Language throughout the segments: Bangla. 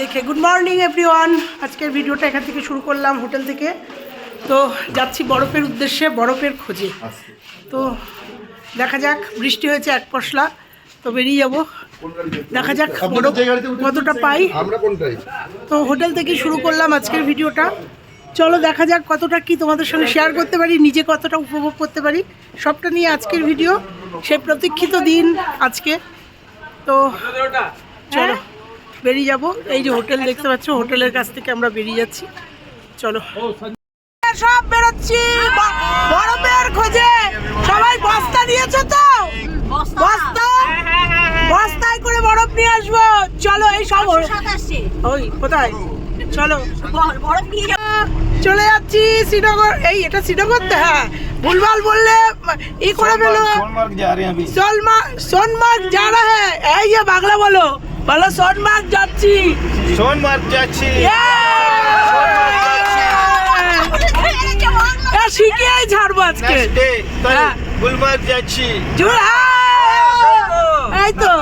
দেখে। গুড মর্নিং এভরিওয়ান আজকের ভিডিওটা এখান থেকে শুরু করলাম হোটেল থেকে। তো যাচ্ছি বরফের উদ্দেশ্যে বরফের খোঁজে। তো দেখা যাক বৃষ্টি হয়েছে এক পশলা তো বেরিয়ে যাব। দেখা যাক বরফ কতটা পাই। তো হোটেল থেকে শুরু করলাম আজকের ভিডিওটা। চলো দেখা যাক কতটা কি তোমাদের সঙ্গে শেয়ার করতে পারি নিজে কতটা উপভোগ করতে পারি। সবটা নিয়ে আজকের ভিডিও সে প্রতীক্ষিত দিন আজকে। তো চলো। বেরিয়ে যাব। এই যে হোটেল দেখতে পাচ্ছ হোটেলের কাছ থেকে আমরা বেরিয়ে যাচ্ছি। চলো। সব বেরোচ্ছি। বরফের খোঁজে। সবাই বস্তা নিয়েছ তো? বস্তা। হ্যাঁ, হ্যাঁ, হ্যাঁ, বস্তায় করে বরফ নিয়ে আসব। চলো এই সব ওই কোথায়? চলো। বরফ নিয়ে চলে যাচ্ছি শ্রীনগর। এই এটা শ্রীনগর তো? হ্যাঁ। ভুলভাল বললে ই করে ফেলো। সোনমার্গ যা রে সোনমার্গ যা রে হ্যাঁ এই বাংলা বলো। ভালো সোনমার্গ যাচ্ছি। সোনমার্গ যাচ্ছি। শিখিয়ে ছাড়বো হ্যাঁ। যাচ্ছি। হ্যাঁ! তো।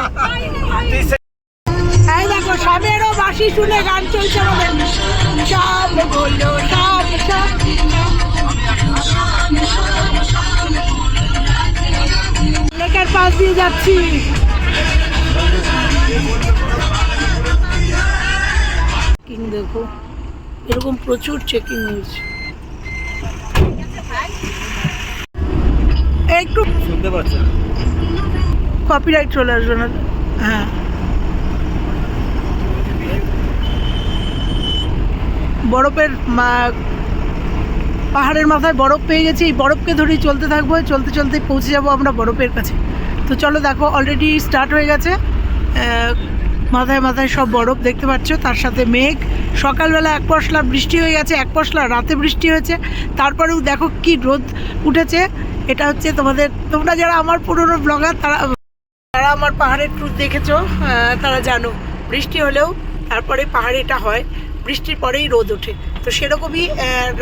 লেকের পাশ দিয়ে যাচ্ছি। চেকিং দেখো। এরকম প্রচুর চেকিং হয়েছে। একটু শুনতে পাচ্ছেন? কপিরাইট চলে আসবে না হ্যাঁ। বরফের পাহাড়ের মাথায় বরফ পেয়ে গেছি। এই বরফকে ধরেই চলতে থাকব। চলতে চলতে পৌঁছে যাব আমরা বরফের কাছে। তো চলো দেখো অলরেডি স্টার্ট হয়ে গেছে। মাথায় মাথায় সব বরফ দেখতে পাচ্ছ, তার সাথে মেঘ। সকালবেলা এক পশলা বৃষ্টি হয়ে গেছে, এক পশলা রাতে বৃষ্টি হয়েছে। তারপরেও দেখো কি রোদ উঠেছে। এটা হচ্ছে তোমাদের, তোমরা যারা আমার পুরনো ব্লগার তারা যারা আমার পাহাড়ের ট্যুর দেখেছ তারা জানো, বৃষ্টি হলেও তারপরে পাহাড়ে এটা হয়, বৃষ্টির পরেই রোদ ওঠে। তো সেরকমই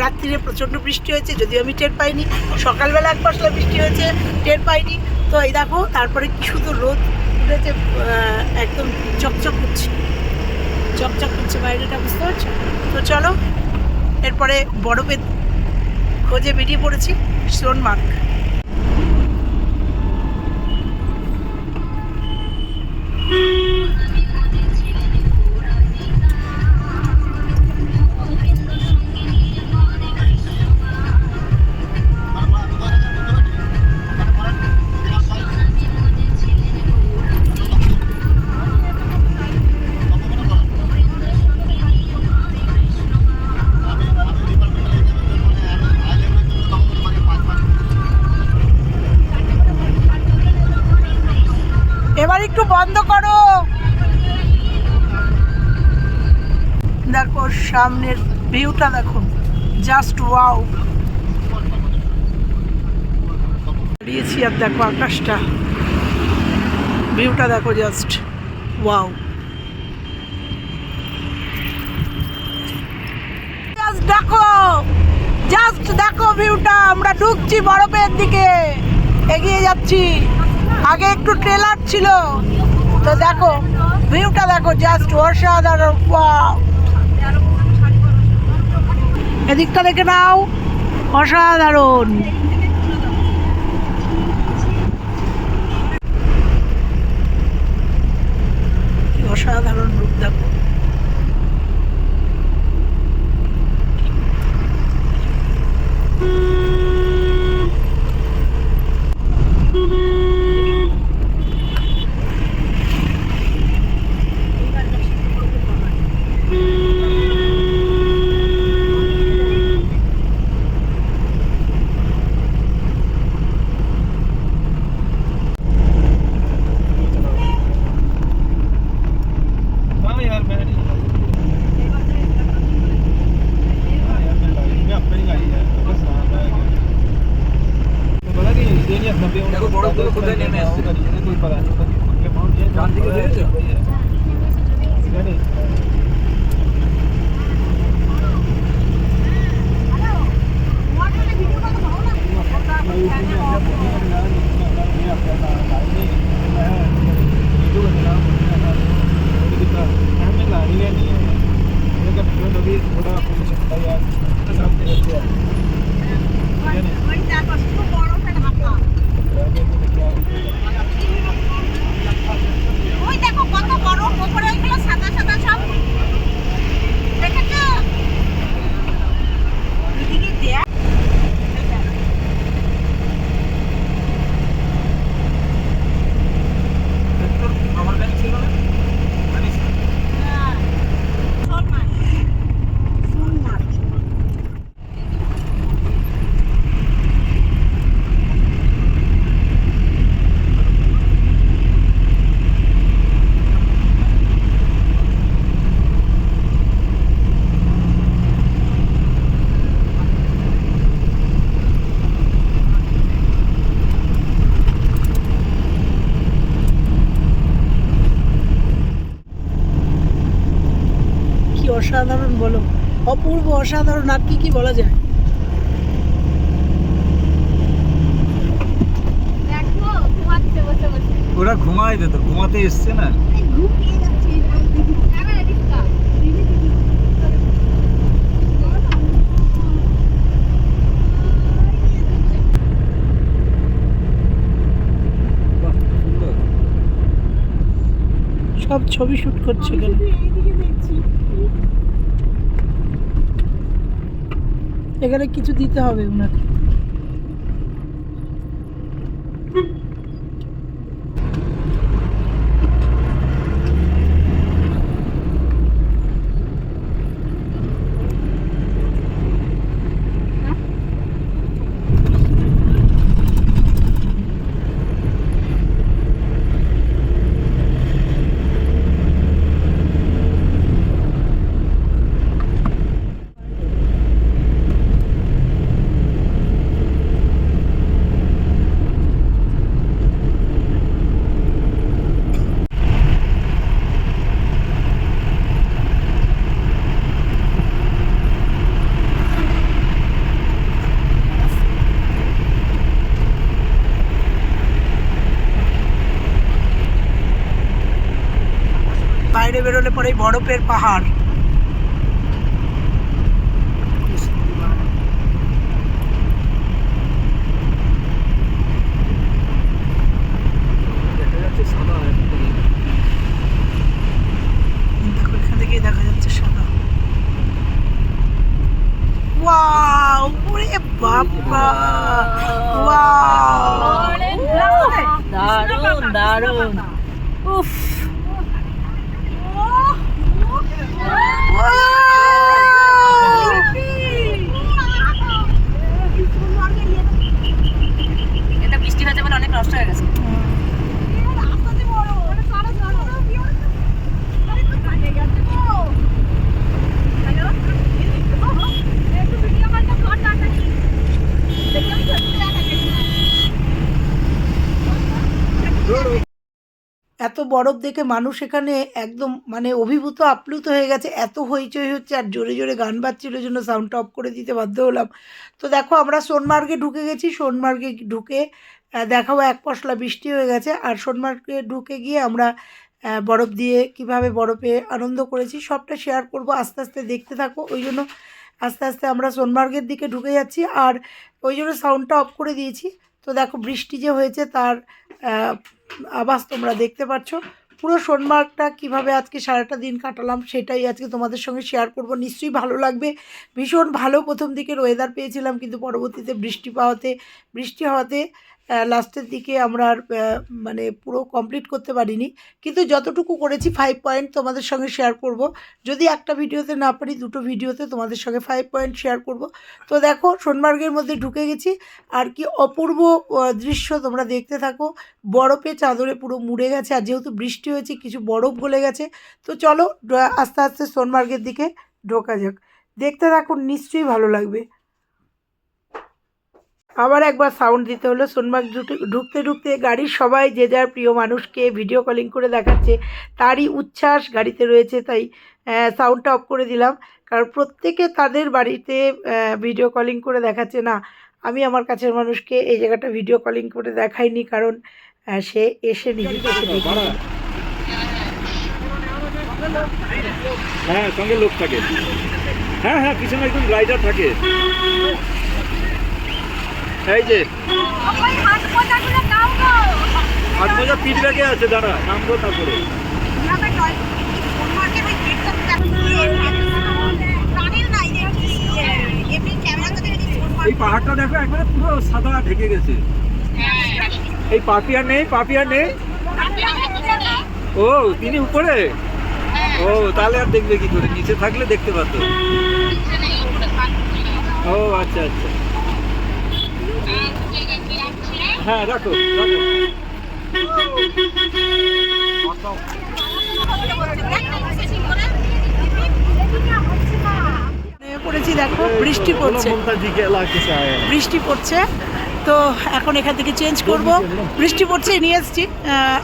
রাত্রিরে প্রচণ্ড বৃষ্টি হয়েছে, যদিও আমি টের পাইনি। সকালবেলা এক পশলা বৃষ্টি হয়েছে, টের পাইনি। তো এই দেখো, তারপরে কি সুন্দর রোদ। আহ, একদম চকচক করছে। চকচক করছে বাইরেটা বুঝতে পারছ? তো চলো এরপরে বরফের খোঁজে বেরিয়ে পড়েছি সোনমার্গ এবার সামনের ভিউটা দেখো জাস্ট ওয়াও। দিয়েছি আর দেখো আকাশটা। ভিউটা দেখো জাস্ট ওয়াও। জাস্ট দেখো। জাস্ট দেখো ভিউটা। আমরা ঢুকছি বরফের দিকে। এগিয়ে যাচ্ছি। আগে একটু ট্রেলার ছিল। তো দেখো, ভিউটা দেখো জাস্ট অসাধারণ। wow! এদিকটা দেখে নাও। অসাধারণ। may অপূর্ব অসাধারণ আর কি কি বলা যায়? দেখো ঘুমাচ্ছে বসে বসে। ওরা ঘুমায় তো ঘুমাতে এসছে না। সব ছবি শুট করছে এখানে। এখানে কিছু দিতে হবে ওনাকে। বেরোলে পরেই বরফের পাহাড় দেখা যাচ্ছে সাদা একদম। দেখো এখান থেকেই দেখা যাচ্ছে সাদা ওয়াও ওরে বাবা ওয়াও দারুণ দারুণ উফ এটা বৃষ্টি হয়েছে বলে অনেক নষ্ট হয়ে গেছে এত বরফ দেখে মানুষ এখানে একদম মানে অভিভূত আপ্লুত হয়ে গেছে। এত হইচই হচ্ছে আর জোরে জোরে গান বাজছিল জন্য সাউন্ডটা অফ করে দিতে বাধ্য হলাম। তো দেখো আমরা সোনমার্গে ঢুকে গেছি। সোনমার্গে ঢুকে দেখাবো এক পশলা বৃষ্টি হয়ে গেছে। আর সোনমার্গে ঢুকে গিয়ে আমরা বরফ দিয়ে কীভাবে বরফে আনন্দ করেছি সবটা শেয়ার করব। আস্তে আস্তে দেখতে থাকো। ওই জন্য আস্তে আস্তে আমরা সোনমার্গের দিকে ঢুকে যাচ্ছি। আর ওই জন্য সাউন্ডটা অফ করে দিয়েছি। তো দেখো বৃষ্টি যে হয়েছে তার আবাস তোমরা দেখতে পাচ্ছ। পুরো সোনমার্গটা কীভাবে আজকে সারাটা দিন কাটালাম সেটাই আজকে তোমাদের সঙ্গে শেয়ার করব। নিশ্চয়ই ভালো লাগবে। ভীষণ ভালো প্রথম দিকের ওয়েদার পেয়েছিলাম, কিন্তু পরবর্তীতে বৃষ্টি পাওয়াতে, বৃষ্টি হওয়াতে লাস্টের দিকে আমরা আর মানে পুরো কমপ্লিট করতে পারিনি। কিন্তু যতটুকু করেছি ফাইভ পয়েন্ট তোমাদের সঙ্গে শেয়ার করব। যদি একটা ভিডিওতে না পারি, দুটো ভিডিওতে তোমাদের সঙ্গে ফাইভ পয়েন্ট শেয়ার করব। তো দেখো, সোনমার্গের মধ্যে ঢুকে গেছি। আর কি অপূর্ব দৃশ্য তোমরা দেখতে থাকো। বরফে চাদরে পুরো মুড়ে গেছে। আর যেহেতু বৃষ্টি হয়েছে, কিছু বরফ গলে গেছে। তো চলো, আস্তে আস্তে সোনমার্গের দিকে ঢোকা যাক। দেখতে থাকুন নিশ্চয়ই ভালো লাগবে। আবার একবার সাউন্ড দিতে হলো। সোনমার্গ ঢুকতে- ঢুকতে গাড়ির সবাই যে যার প্রিয় মানুষকে ভিডিও কলিং করে দেখাচ্ছে, তারই উচ্ছ্বাস গাড়িতে রয়েছে। তাই সাউন্ডটা অফ করে দিলাম। কারণ প্রত্যেকে তাদের বাড়িতে ভিডিও কলিং করে দেখাচ্ছে। না, আমি আমার কাছের মানুষকে এই জায়গাটা ভিডিও কলিং করে দেখাইনি কারণ সে এসে নিজে। হ্যাঁ সঙ্গে লোক থাকে। হ্যাঁ হ্যাঁ পিছনে একজন রাইডার থাকে। এই যে হাত মোজা পিঠ ব্যাগে আছে দাঁড়া নামবো তারপরে। এই পাহাড়টা দেখো একবারে পুরো সাদা ঢেকে গেছে। এই পাপিয়া নেই পাপিয়া নেই। ও তিনি উপরে? ও তাহলে আর দেখবে কি করে? নিচে থাকলে দেখতে পাতো ও আচ্ছা আচ্ছা। হ্যাঁ রাখো পড়েছি দেখো বৃষ্টি পড়ছে। বৃষ্টি পড়ছে। তো এখন এখান থেকে চেঞ্জ করব। বৃষ্টি পড়ছে নিয়ে এসেছি।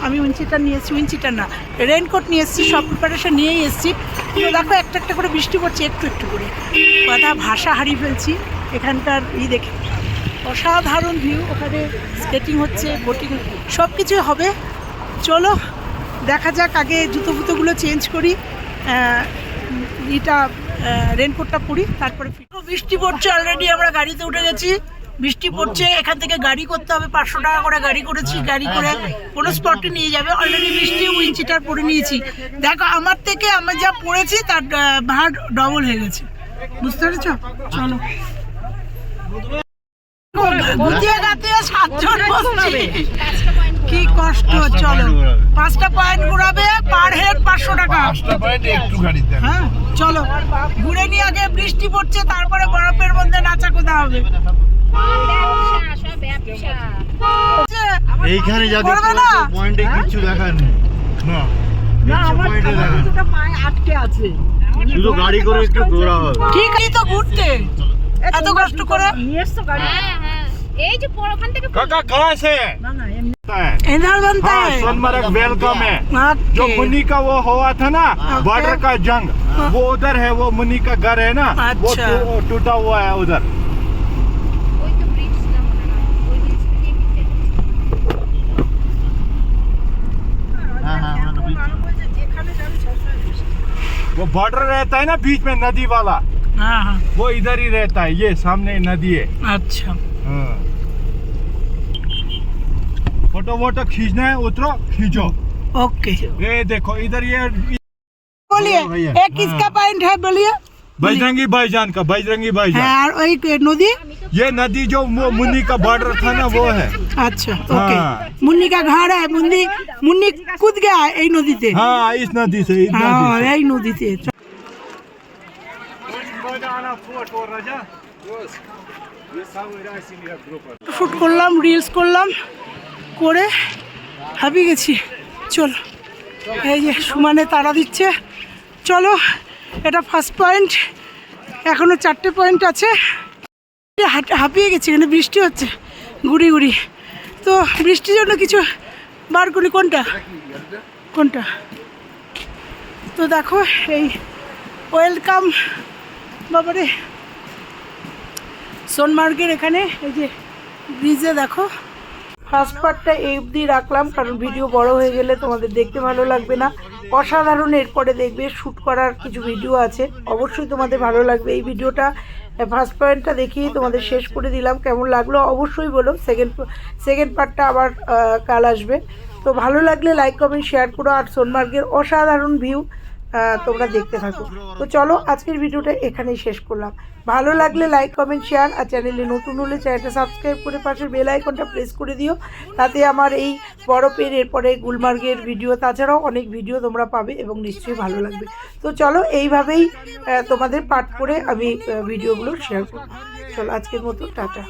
আমি উইঞ্চিটার নিয়ে এসেছি উইঞ্চিটার না। রেনকোট নিয়ে এসেছি সব প্রিপারেশন নিয়েই এসেছি। তো দেখো একটা একটা করে বৃষ্টি পড়ছে একটু একটু করে। কথা ভাষা হারিয়ে ফেলছি এখানকার ই দেখে। অসাধারণ ভিউ, ওখানে স্কেটিং হচ্ছে বোটিং সব কিছুই হবে। চলো, দেখা যাক, আগে জুতো ফুতোগুলো চেঞ্জ করি এটা রেনকোটটা পরি, তারপরে বৃষ্টি পড়ছে অলরেডি আমরা গাড়িতে উঠে গেছি। বৃষ্টি পড়ছে, এখান থেকে গাড়ি করতে হবে, পাঁচশো টাকা করে গাড়ি করেছি, গাড়ি করে কোনো স্পটে নিয়ে যাবে। অলরেডি বৃষ্টি উইঞ্চিটার পরে নিয়েছি। দেখো, আমার থেকে আমি যা পড়েছি, তার ভাড় ডবল হয়ে গেছে। বুঝতে পেরেছ? চলো। কি কষ্ট চলো। পাঁচটা পয়েন্ট ঘুরাবে পার হেড পাঁচশো টাকা। হ্যাঁ চলো। ঘুরে নিয়ে আগে বৃষ্টি পড়ছে তারপরে বরফের মধ্যে নাচা কোথা হবে? এইখানে পয়েন্টে কিচ্ছু দেখার নেই। না কিচ্ছু পয়েন্টে শুধু গাড়ি করে একটু ঘোরা হবে ঠিক আছে তো ঘুরতে। এত কষ্ট করে? হ্যাঁ হ্যাঁ এই যে পর ওখান থেকে काका कहाँ से है এনার বানতে हाँ सोनमर्ग वेलकम है जो Okay. मुनि का वो हुआ था ना बॉर्डर का जंग वो उधर है वो मुनि का घर है ना वो अच्छा। टू- टूटा हुआ है उधर ওই তো ব্রিজটা মনে হয় ওই ব্রিজ থেকে গেছে হ্যাঁ হ্যাঁ আমরা তো বুঝছি। वो बॉर्डर रहता है ना बीच में नदी वाला হ্যাঁ হ্যাঁ वो इधर ही रहता है ये सामने नदी है আচ্ছা हाँ। हाँ। फ़ोटो वोटो खींचना है उतरो खींचो। ओके। ये देखो इधर ये बोलिए हाँ एक किसका हाँ। पॉइंट है बोलिए? बजरंगी भाईजान का बजरंगी भाईजान। और एक नदी? ये नदी जो मुन्नी का बॉर्डर था ना वो है। अच्छा ओके। हाँ। मुन्नी का घर है मुन्नी मुन्नी कूद गया है नदी से हाँ इस नदी से। यही नदी से শুট করলাম রিলস করলাম, করে হাঁপিয়ে গেছি। চলো, এই যে সুমানে তারা দিচ্ছে। চলো, এটা ফার্স্ট পয়েন্ট এখনও চারটে পয়েন্ট আছে। হাঁপিয়ে গেছি, এখানে বৃষ্টি হচ্ছে গুড়ি ঘুরি। তো বৃষ্টির জন্য কিছু বার করি, কোনটা? কোনটা? তো দেখো, এই ওয়েলকাম বাবারে। সোনমার্গের এখানে এই যে ব্রিজে দেখো। ফার্স্ট পার্টটা এই অবধি রাখলাম, কারণ ভিডিও বড় হয়ে গেলে তোমাদের দেখতে ভালো লাগবে না। অসাধারণ এরপরে দেখবে শ্যুট করার কিছু ভিডিও আছে। অবশ্যই তোমাদের ভালো লাগবে। এই ভিডিওটা ফার্স্ট পয়েন্টটা দেখিয়ে তোমাদের শেষ করে দিলাম। কেমন লাগল অবশ্যই বলো। সেকেন্ড সেকেন্ড পার্টটা আবার কাল আসবে। তো ভালো লাগলে লাইক কমেন্ট শেয়ার করো। আর সোনমার্গের অসাধারণ ভিউ তোমরা দেখতে থাকো। তো চলো আজকের ভিডিওটা এখানেই শেষ করলাম। ভালো লাগলে লাইক কমেন্ট শেয়ার আর চ্যানেলে নতুন হলে চ্যানেলটা সাবস্ক্রাইব করে পাশের বেল আইকনটা প্রেস করে দিও। তাতে আমার এই বরফের এরপরে গুলমার্গের ভিডিও তাছাড়াও অনেক ভিডিও তোমরা পাবে এবং নিশ্চয়ই ভালো লাগবে। তো চলো এইভাবেই তোমাদের পাঠ করে আমি ভিডিওগুলো শেয়ার করব। চলো আজকের মতো, টাটা।